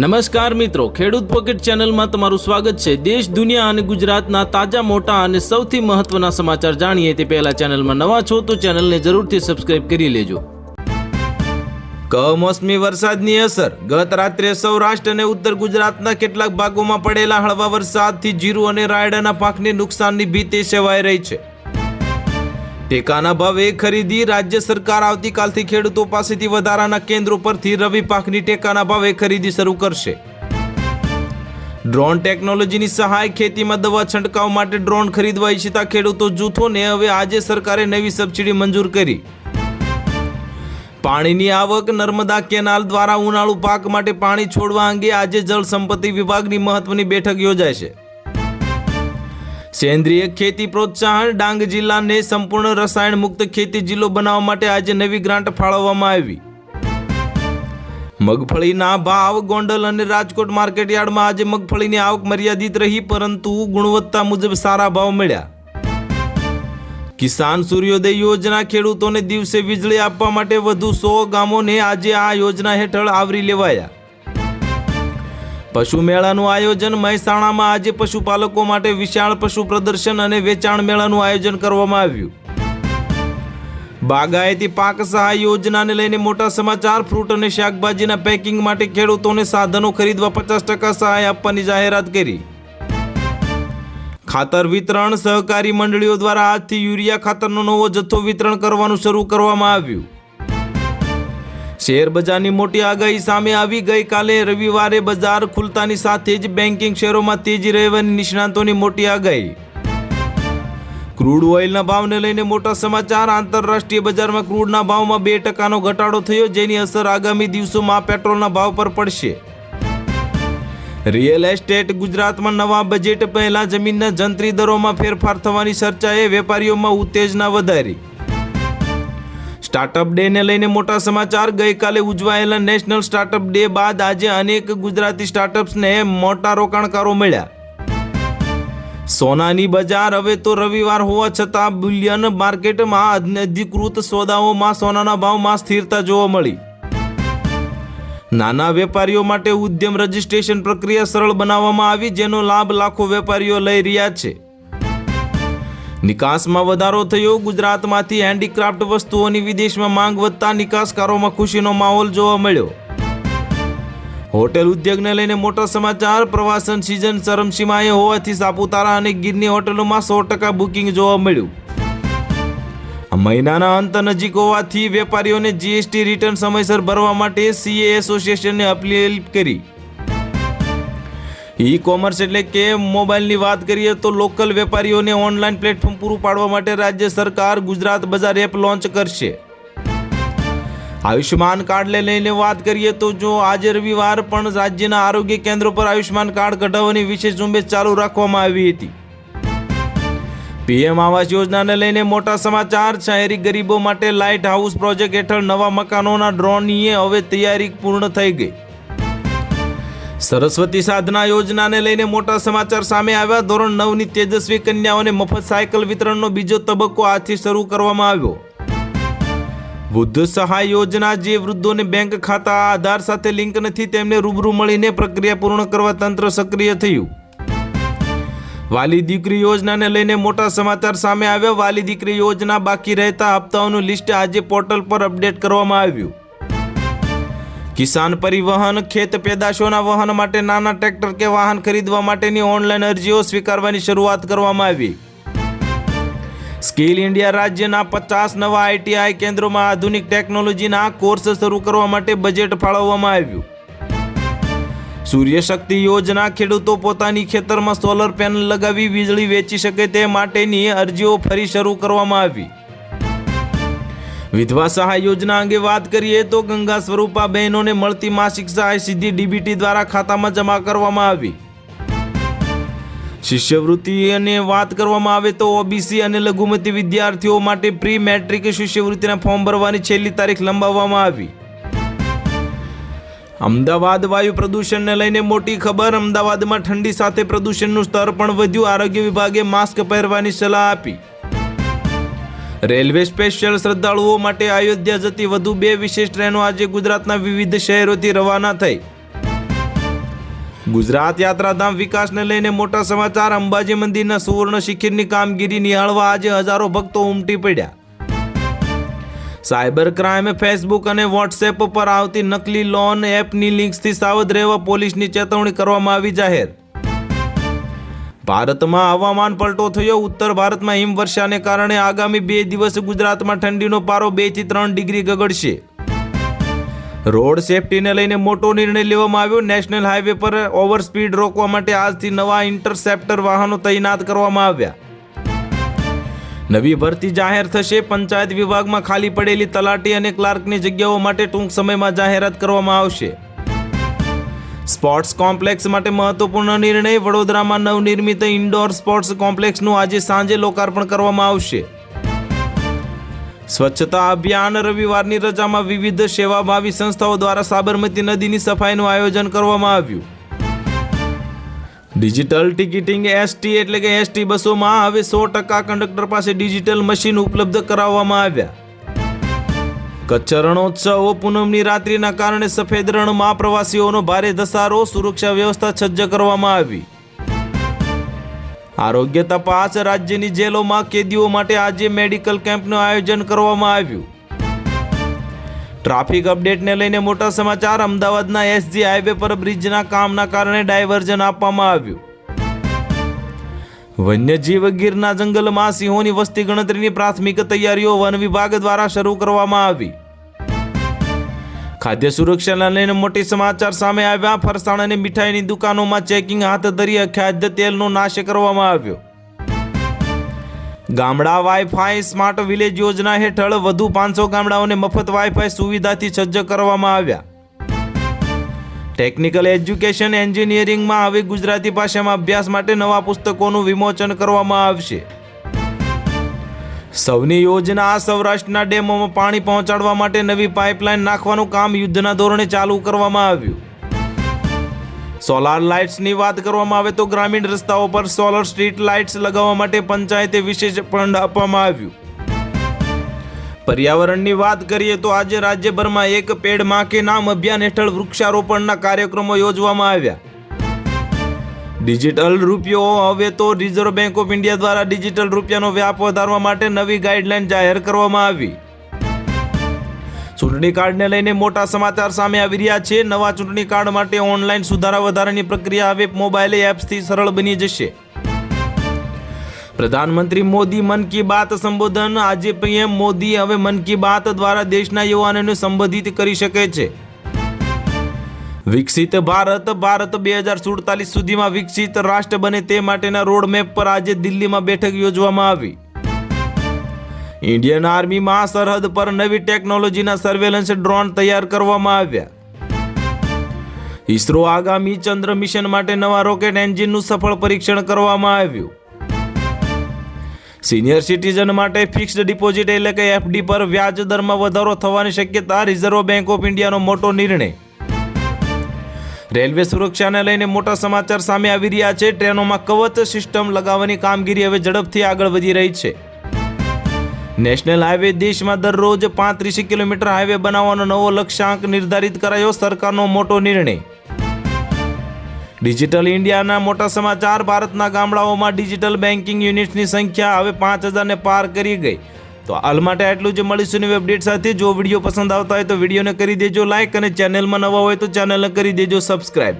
નમસ્કાર મિત્રો, ખેડૂત પોકેટ ચેનલમાં તમારું સ્વાગત છે. દેશ, દુનિયા અને ગુજરાતના તાજા, મોટા અને સૌથી મહત્વના સમાચાર જાણીએ તે પહેલા ચેનલમાં નવા છો તો ચેનલને જરૂરથી સબસ્ક્રાઇબ કરી લેજો. કમોસમી વરસાદની અસર. ગત રાત્રે સૌરાષ્ટ્ર અને ઉત્તર ગુજરાતના કેટલાક ભાગોમાં પડેલા હળવા વરસાદથી જીરું અને રાયડાના પાકને નુકસાનની ભીતિ સેવાઈ રહી છે. ટેકાના ભાવે ખરીદી રાજ્ય સરકાર આવતીકાલથી ખેડૂતો પાસેથી વધારાના કેન્દ્રો પરથી રવિ પાકની ટેકાના ભાવે ખરીદી શરૂ કરશે. ડ્રોન ટેકનોલોજીની સહાય ખેતીમાં દવા છંટકાવ માટે ડ્રોન ખરીદવા ઈચ્છતા ખેડૂતો જૂથોને હવે આજે સરકારે નવી સબસિડી મંજૂર કરી. પાણીની આવક નર્મદા કેનાલ દ્વારા ઉનાળુ પાક માટે પાણી છોડવા અંગે આજે જળ સંપત્તિ વિભાગની મહત્વની બેઠક યોજાય છે. સેન્દ્રિય ખેતી પ્રોત્સાહન ડાંગ જિલ્લાને સંપૂર્ણ રસાયણ મુક્ત ખેતી જિલ્લો બનાવવા માટે આજે નવી ગ્રાન્ટ ફાળવવામાં આવી. મગફળીના ભાવ ગોંડલ અને રાજકોટ માર્કેટયાર્ડમાં આજે મગફળીની આવક મર્યાદિત રહી, પરંતુ ગુણવત્તા મુજબ સારા ભાવ મળ્યા. કિસાન સૂર્યોદય યોજના ખેડૂતોને દિવસે વીજળી આપવા માટે વધુ સો ગામોને આજે આ યોજના હેઠળ આવરી લેવાયા. પશુ મેળાનું આયોજન મહેસાણામાં આજે પશુપાલકો માટે વિશાળ પશુ પ્રદર્શન અને વેચાણ મેળાનું આયોજન કરવામાં આવ્યું. બાગાયતી પાક સહાય યોજનાને લઈને મોટા સમાચાર, ફ્રૂટ અને શાકભાજીના પેકિંગ માટે ખેડૂતોને સાધનો ખરીદવા પચાસ ટકા સહાય આપવાની જાહેરાત કરી. ખાતર વિતરણ સહકારી મંડળીઓ દ્વારા આજથી યુરિયા ખાતરનો નવો જથ્થો વિતરણ કરવાનું શરૂ કરવામાં આવ્યું. શેર બજારની મોટી આગાહી સામે આવી. ગઈકાલે રવિવારે બજાર ખુલતાની સાથે જ બેન્કિંગ શેરોમાં તેજી રહેવાની નિષ્ણાંતોની મોટી આગાહી. ક્રૂડ ઓઇલના ભાવને લઈને મોટા સમાચાર. આંતરરાષ્ટ્રીય બજારમાં ક્રૂડના ભાવમાં બે ટકાનો ઘટાડો થયો, જેની અસર આગામી દિવસોમાં પેટ્રોલના ભાવ પર પડશે. રિયલ એસ્ટેટ ગુજરાતમાં નવા બજેટ પહેલા જમીનના જંત્રી દરોમાં ફેરફાર થવાની ચર્ચાએ વેપારીઓમાં ઉત્તેજના વધારી. સ્ટાર્ટઅપ ડેને લઈને મોટા સમાચાર. ગઈકાલે ઉજવાયેલા નેશનલ સ્ટાર્ટઅપ ડે બાદ આજે અનેક ગુજરાતી સ્ટાર્ટઅપ્સને મોટા રોકાણકારો મળ્યા. સોનાની બજાર હવે તો રવિવાર હોવા છતાં બુલિયન માર્કેટમાં અધિકૃત સોદાઓમાં સોનાના ભાવમાં સ્થિરતા જોવા મળી. નાના વેપારીઓ માટે ઉદ્યમ રજિસ્ટ્રેશન પ્રક્રિયા સરળ બનાવવામાં આવી, જેનો લાભ લાખો વેપારીઓ લઈ રહ્યા છે. નિકાસમાં વધારો થયો. ગુજરાતમાંથી હેન્ડીક્રાફ્ટ વસ્તુઓની વિદેશમાં માંગ વધતા નિકાસકારોમાં ખુશીનો માહોલ જોવા મળ્યો. હોટેલ ઉદ્યોગને લઈને મોટા સમાચાર. પ્રવાસન સિઝન ચરમસીમાએ હોવાથી સાપુતારા અને ગીરની હોટેલોમાં સો ટકા બુકિંગ જોવા મળ્યું. મહિનાના અંત નજીક હોવાથી વેપારીઓને જીએસટી રિટર્ન સમયસર ભરવા માટે સીએ એસોસિએશનને અપીલ કરી. ઈ કોમર્સ એટલે કે મોબાઈલની વાત કરીએ તો લોકલ વેપારીઓને ઓનલાઈન પ્લેટફોર્મ પૂરું પાડવા માટે રાજ્ય સરકાર ગુજરાત બજાર એપ લોન્ચ કરશે. આયુષ્યમાન કાર્ડને લઈને વાત કરીએ તો જો આજે રવિવાર પણ રાજ્યના આરોગ્ય કેન્દ્રો પર આયુષ્યમાન કાર્ડ કઢાવવાની વિશેષ ઝુંબેશ ચાલુ રાખવામાં આવી હતી. પીએમ આવાસ યોજનાને લઈને મોટા સમાચાર, શહેરી ગરીબો માટે લાઇટ હાઉસ પ્રોજેક્ટ હેઠળ નવા મકાનોના ડ્રોનની હવે તૈયારી પૂર્ણ થઈ ગઈ. સરસ્વતી સાધના યોજનાને લઈને મોટા સમાચાર સામે આવ્યા. ધોરણ નવની તેજસ્વી કન્યાઓને મફત સાયકલ વિતરણનો બીજો તબક્કો આજથી શરૂ કરવામાં આવ્યો. વૃદ્ધ સહાય યોજના જે વૃદ્ધોને બેંક ખાતા આધાર સાથે લિંક નથી, તેમને રૂબરૂ મળીને પ્રક્રિયા પૂર્ણ કરવા તંત્ર સક્રિય થયું. વાલી દીકરી યોજનાને લઈને મોટા સમાચાર સામે આવ્યા. વાલી દીકરી યોજના બાકી રહેતા હપ્તાઓનું લિસ્ટ આજે પોર્ટલ પર અપડેટ કરવામાં આવ્યું. કિસાન પરિવહન, ખેત પેદાશોના વહન માટે નાના ટ્રેક્ટર કે વાહન ખરીદવા માટેની ઓનલાઈન અરજીઓ સ્વીકારવાની શરૂઆત કરવામાં આવી. સ્કિલ ઇન્ડિયા રાજ્યના પચાસ નવા આઈટીઆઈ કેન્દ્રોમાં આધુનિક ટેકનોલોજીના કોર્સ શરૂ કરવા માટે બજેટ ફાળવવામાં આવ્યું. સૂર્યશક્તિ યોજના ખેડૂતો પોતાની ખેતરમાં સોલર પેનલ લગાવી વીજળી વેચી શકે તે માટેની અરજીઓ ફરી શરૂ કરવામાં આવી. વિધવા સહાય યોજના અંગે વાત કરીએ તો ગંગા સ્વરૂપા બહેનોને મળતી માસિક સહાય સીધી ડીબીટી દ્વારા ખાતામાં જમા કરવામાં આવી. શિષ્યવૃત્તિને વાત કરવામાં આવે તો ઓબીસી અને લઘુમતી વિદ્યાર્થીઓ માટે પ્રી મેટ્રિક શિષ્યવૃત્તિના ફોર્મ ભરવાની છેલ્લી તારીખ લંબાવવામાં આવી. અમદાવાદ વાયુ પ્રદૂષણને લઈને મોટી ખબર, અમદાવાદમાં ઠંડી સાથે પ્રદૂષણનું સ્તર પણ વધ્યું. આરોગ્ય વિભાગે માસ્ક પહેરવાની સલાહ આપી. રેલવે સ્પેશિયલ શ્રદ્ધાળુઓ માટે અયોધ્યા જતી વધુ બે વિશેષ ટ્રેનો આજે ગુજરાતના વિવિધ શહેરોથી રવાના થઈ. ગુજરાત યાત્રાધામ વિકાસને લઈને મોટા સમાચાર, અંબાજી મંદિરના સુવર્ણ શિખરની કામગીરી નિહાળવા આજે હજારો ભક્તો ઉમટી પડ્યા. સાયબર ક્રાઇમે ફેસબુક અને વોટ્સએપ પર આવતી નકલી લોન એપની લિંક્સથી સાવધ રહેવા પોલીસની ચેતવણી કરવામાં આવી જાહેર. ભારતમાં હવામાન પલટો થયો. ઉત્તર ભારતમાં હિમવર્ષાને કારણે આગામી બે દિવસ ગુજરાતમાં ઠંડીનો પારો બેથી ત્રણ ડિગ્રી ગગડશે. રોડ સેફટીને લઈને મોટો નિર્ણય લેવામાં આવ્યો. નેશનલ હાઈવે પર ઓવર સ્પીડ રોકવા માટે આજથી નવા ઇન્ટરસેપ્ટર વાહનો તૈનાત કરવામાં આવ્યા. નવી ભરતી જાહેર થશે. પંચાયત વિભાગમાં ખાલી પડેલી તલાટી અને ક્લાર્કની જગ્યાઓ માટે ટૂંક સમયમાં જાહેરાત કરવામાં આવશે. સ્પોર્ટ્સ કોમ્પ્લેક્સ માટે મહત્વપૂર્ણ નિર્ણય વડોદરામાં નવનિર્મિત ઇન્ડોર સ્પોર્ટ્સ કોમ્પ્લેક્સનું આજે સાંજે લોકાર્પણ કરવામાં આવશે. સ્વચ્છતા અભિયાન રવિવારની રજામાં વિવિધ સેવાભાવી સંસ્થાઓ દ્વારા સાબરમતી નદીની સફાઈનું આયોજન કરવામાં આવ્યું. ડિજિટલ ટિકિટિંગ એસટી એટલે કે એસટી બસોમાં હવે સો ટકા કંડક્ટર પાસે ડિજિટલ મશીન ઉપલબ્ધ કરાવવામાં આવ્યા. કચ્છ રણોત્સવ પૂનમની રાત્રિના કારણે સફેદ રણમાં પ્રવાસીઓનો ભારે ધસારો, સુરક્ષા વ્યવસ્થા સજ્જ કરવામાં આવી. આરોગ્ય તપાસ, રાજ્યની જેલોમાં કેદીઓ માટે આજે મેડિકલ કેમ્પનું આયોજન કરવામાં આવ્યું. ટ્રાફિક અપડેટને લઈને મોટા સમાચાર, અમદાવાદના એસજી હાઈવે પર બ્રિજના કામના કારણે ડાયવર્ઝન આપવામાં આવ્યું. વન્યજીવ ગીરના જંગલમાં સિંહોની વસ્તી ગણતરીની પ્રાથમિક તૈયારીઓ વન વિભાગ દ્વારા શરૂ કરવામાં આવી. ખાદ્ય સુરક્ષાના લઈને મોટી સમાચાર સામે આવ્યા. ફરસાણ અને મીઠાઈની દુકાનોમાં ચેકિંગ હાથ ધરી ખાદ્ય તેલનો નાશ કરવામાં આવ્યો. ગામડા વાઈફાઈ સ્માર્ટ વિલેજ યોજના હેઠળ વધુ પાંચસો ગામડાઓને મફત વાઈફાઈ સુવિધાથી સજ્જ કરવામાં આવ્યા. ટેકનિકલ એજ્યુકેશન એન્જિનિયરિંગમાં હવે ગુજરાતી ભાષામાં અભ્યાસ માટે નવા પુસ્તકોનું વિમોચન કરવામાં આવશે. સૌની યોજના આ સૌરાષ્ટ્રના ડેમોમાં પાણી પહોંચાડવા માટે નવી પાઇપલાઇન નાખવાનું કામ યુદ્ધના ધોરણે ચાલુ કરવામાં આવ્યું. સોલાર લાઇટ્સની વાત કરવામાં આવે તો ગ્રામીણ રસ્તાઓ પર સોલર સ્ટ્રીટ લાઇટ્સ લગાવવા માટે પંચાયતે વિશેષ ફંડ આપવામાં આવ્યું. પર્યાવરણની વાત કરીએ તો આજે રાજ્યભરમાં એક પેડમાં કે નામ અભિયાન હેઠળ વૃક્ષારોપણના કાર્યક્રમો યોજવામાં આવ્યા. ડિજિટલ રૂપિયો હવે તો રિઝર્વ બેંક ઓફ ઇન્ડિયા દ્વારા ડિજિટલ રૂપિયાનો વ્યાપ વધારવા માટે નવી ગાઈડલાઈન જાહેર કરવામાં આવી. ચૂંટણી કાર્ડને લઈને મોટા સમાચાર સામે આવી રહ્યા છે. નવા ચૂંટણી કાર્ડ માટે ઓનલાઈન સુધારા વધારાની પ્રક્રિયા હવે મોબાઈલ એપ્સથી સરળ બની જશે. પ્રધાનમંત્રી મોદી મન કી બાત સંબોધન આજે પીએમ મોદી હવે મન કી બાત દ્વારા દેશના યુવાનોને સંબોધિત કરી શકે છે. વિકસિત ભારત ભારત બે હજાર સુડતાલીસ સુધીમાં વિકસિત રાષ્ટ્ર બને તે માટેના રોડમેપ પર આજે દિલ્હીમાં બેઠક યોજવામાં આવી. ઇન્ડિયન આર્મીમાં સરહદ પર નવી ટેકનોલોજીના સર્વેલન્સ ડ્રોન તૈયાર કરવામાં આવ્યા. ઇસરો આગામી ચંદ્ર મિશન માટે નવા રોકેટ એન્જિનનું સફળ પરીક્ષણ કરવામાં આવ્યું. સિનિયર સિટીઝન માટે ફિક્સ્ડ ડિપોઝિટ એટલે કે એફડી પર વ્યાજ દરમાં વધારો થવાની શક્યતા રિઝર્વ બેંક ઓફ ઇન્ડિયાનો મોટો નિર્ણય. રેલવે સુરક્ષાને લઈને મોટા સમાચાર સામે આવી રહ્યા છે. ટ્રેનોમાં કવચ સિસ્ટમ લગાવવાની કામગીરી હવે ઝડપથી આગળ વધી રહી છે. નેશનલ હાઈવે દેશમાં દરરોજ પાંત્રીસ કિલોમીટર હાઈવે બનાવવાનો નવો લક્ષ્યાંક નિર્ધારિત કરાયો. સરકારનો મોટો નિર્ણય. ડિજિટલ ઇન્ડિયાના મોટા સમાચાર, ભારતના ગામડાઓમાં ડિજિટલ બેન્કિંગ યુનિટ્સની સંખ્યા હવે પાંચ હજારને પાર કરી ગઈ. તો હાલ માટે આટલું જ મળીશું નવી અપડેટ સાથે. જો વીડિયો પસંદ આવતા હોય તો વિડીયોને કરી દેજો લાઇક અને ચેનલમાં નવા હોય તો ચેનલને કરી દેજો સબસ્ક્રાઈબ